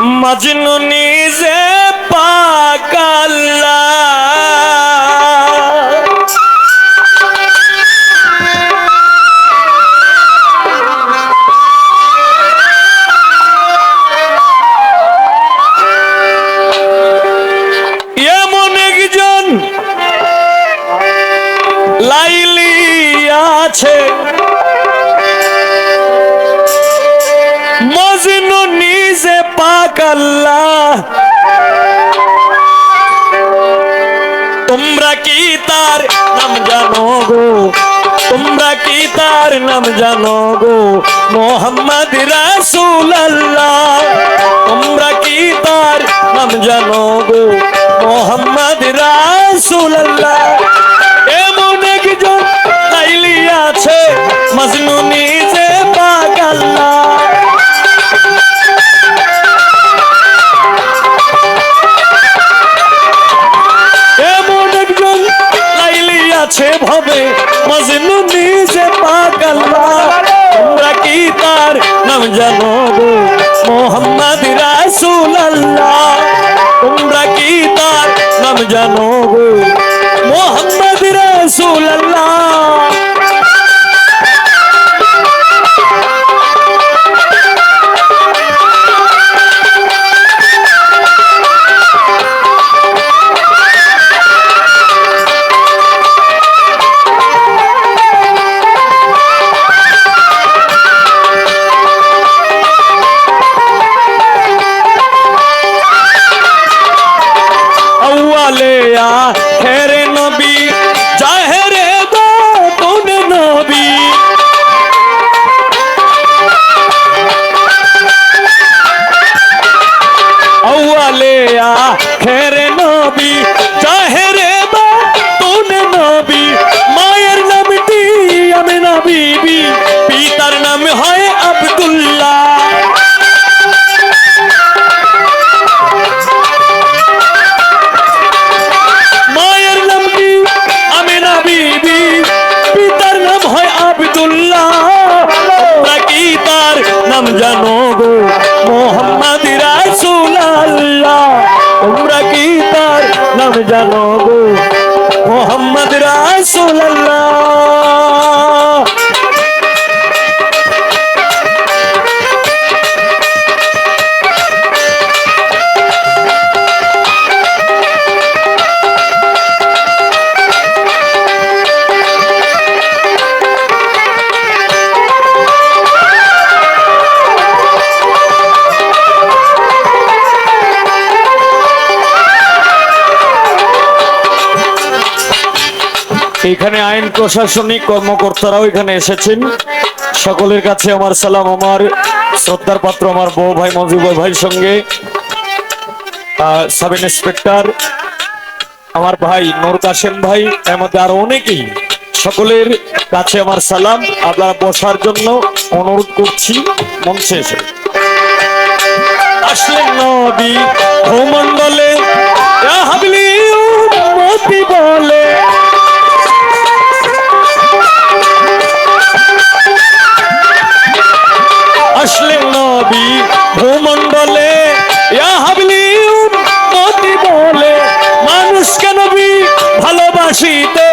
মাজনু নিজে পাকাল্লা লাইলি আছে। মজনু নিজে পাকাল্লা তোমরা কি তার নাম জানো গো? তোমরা কি তার নাম জানো গো? মোহাম্মদ রাসূল আল্লাহ তোমরা কি তার নাম জানো গো? মোহাম্মদ রাসূল আল্লাহ এমন একজন লাইলি আছে, মজনু নিজে পাগাল্লা এমন আছে ভাবে মজনু নিজে পাগাল্লা তোমরা কি তার নাম জানো গো মোহাম্মদ রাসূল আল্লাহ তোমরা কি তার নাম জানো গো মোহাম্মদ রাসূল আল্লাহ আব্দুল্লাহ তোমরা কি তার নাম জানো গো? মোহাম্মদ রাসুল্লাহ তোমরা কি তার নাম জানো গো? মোহাম্মদ রাসূল এখানে আইন প্রশাসনিক কর্মকর্তারাও এখানে এসেছেন। সকলের কাছে আমার সালাম, আমার শ্রদ্ধার পাত্র, আমার বউ ভাই, মজিবর ভাইয়ের সঙ্গে। সাব ইন্সপেক্টর, আমার ভাই নূর কাসেম ভাই, এর মধ্যে আরও অনেকেই। সকলের কাছে আমার সালাম, আপনারা বসার জন্য অনুরোধ করছি মঞ্চে এসে আসলেন নবী ভূমণ্ডলে বলে। আসলেন নবী ভূমণ্ডলে হাবলি উম্মতি বলে মানুষকে নবী ভালোবাসিতে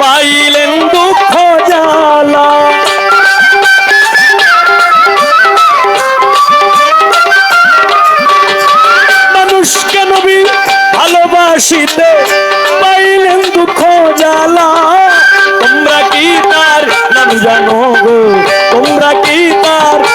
পাইলেন দুঃখ জ্বালা। মানুষকে নবী ভালোবাসিতে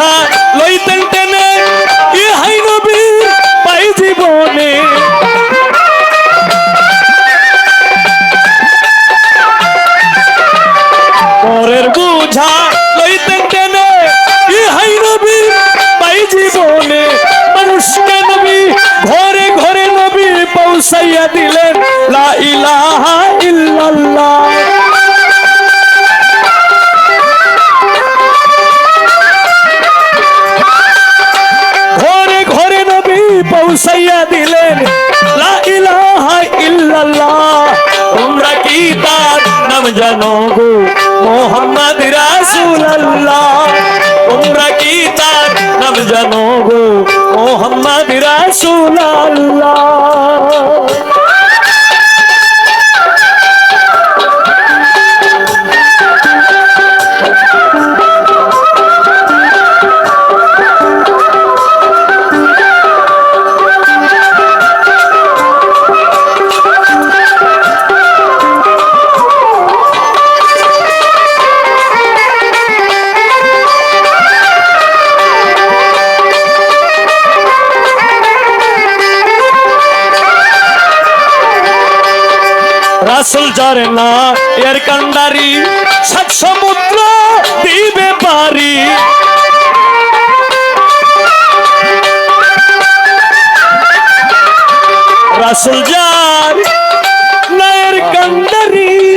বুঝা লইতেন টেনে, ইহাই নবী পাই জীবনে। পরের বুঝা লইতেন টেনে, ইহাই নবী পাই জীবনে। মানুষকে নবী? ঘরে ঘরে নবী পৌঁছাইয়া দিলেন, লা ইলাহা দিলেন, লা ইলাহা ইল্লাল্লাহ। তোমরা কি তার নাম জানো গো? মোহাম্মদ রাসূলুল্লাহ। তোমরা কি তার নাম জানো গো? মোহাম্মদ রাসূলুল্লাহ। রাসুল যারে না এর কান্ডারি সাত সমুদ্র দিবে পারি। রাসুল জার নায়ের কান্ডারি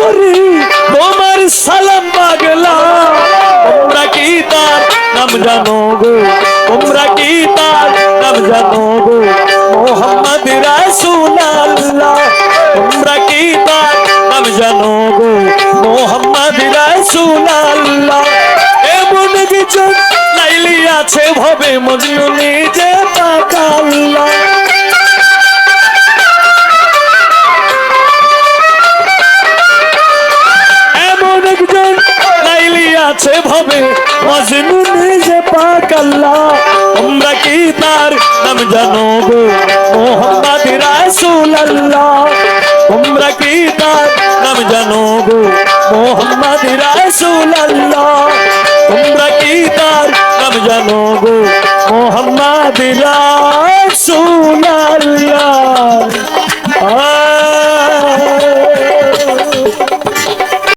করি, তোমার সালাম মাগলা তোমরা কি তার নাম জানো গো? তোমরা কি তার নাম জানো গো? মোহাম্মদ রাসূলুল্লাহ, তোমরা কি তার নাম জানো গো? মোহাম্মদ রাসূলুল্লাহ, এমন কিছু লাইলি আছে ভবে মজনু নিজে পাকাল্লাহ আছে ভবে। মজনু যে পাক আল্লাহ, তোমরা কি তার নাম জানো গো মোহাম্মদ রাসূল আল্লাহ তোমরা কি তার নাম জানো মোহাম্মদ রাসূল আল্লাহ তোমরা কি তার নাম জানো মোহাম্মদ রাসূল আল্লাহ